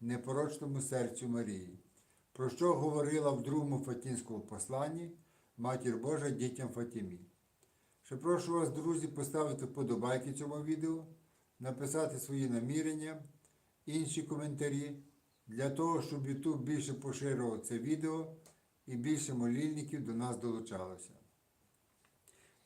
непорочному серцю Марії, про що говорила в другому Фатінському посланні Матір Божа дітям Фатімі. Ще прошу вас, друзі, поставити вподобайки цьому відео, написати свої намірення, інші коментарі, для того, щоб YouTube більше поширював це відео і більше молільників до нас долучалося.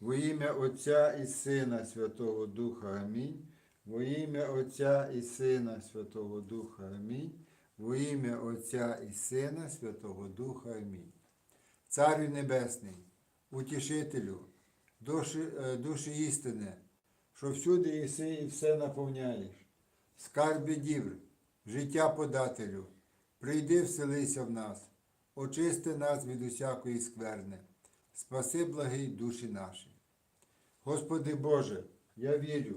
Во ім'я Отця і Сина Святого Духа Амінь. Во ім'я Отця і Сина Святого Духа Амінь. Во ім'я Отця і Сина Святого Духа Амінь. Царю Небесний, Утішителю, душі, е, душі істини, що всюди єси і все наповняєш. Скарбі дівр, життя подателю, прийди вселися в нас, очисти нас від усякої скверни, спаси благий душі наші. Господи Боже, я вірю,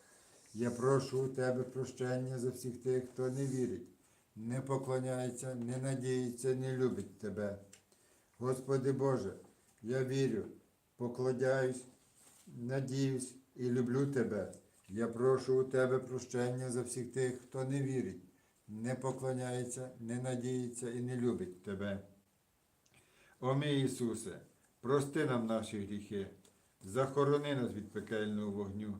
Я прошу у Тебе прощення за всіх тих, хто не вірить, не поклоняється, не надіється, не любить Тебе. Господи Боже, я вірю, поклоняюсь, надіюсь і люблю Тебе. Я прошу у Тебе прощення за всіх тих, хто не вірить, не поклоняється, не надіється і не любить Тебе. О мій Ісусе, прости нам наші гріхи, захорони нас від пекельного вогню,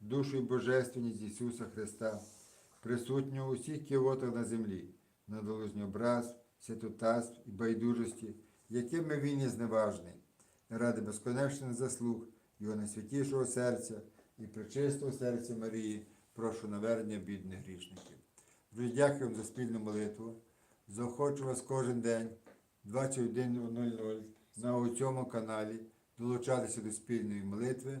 душу і божественність Ісуса Христа, присутнього у всіх кіотах на землі, на долужній образ, святотатств і байдужості, якими він є зневажний, ради безконечних заслуг Його найсвятішого серця і причистого серця Марії, прошу навернення бідних грішників. Дуже дякую за спільну молитву. Заохочу вас кожен день 21.00 на цьому каналі долучатися до спільної молитви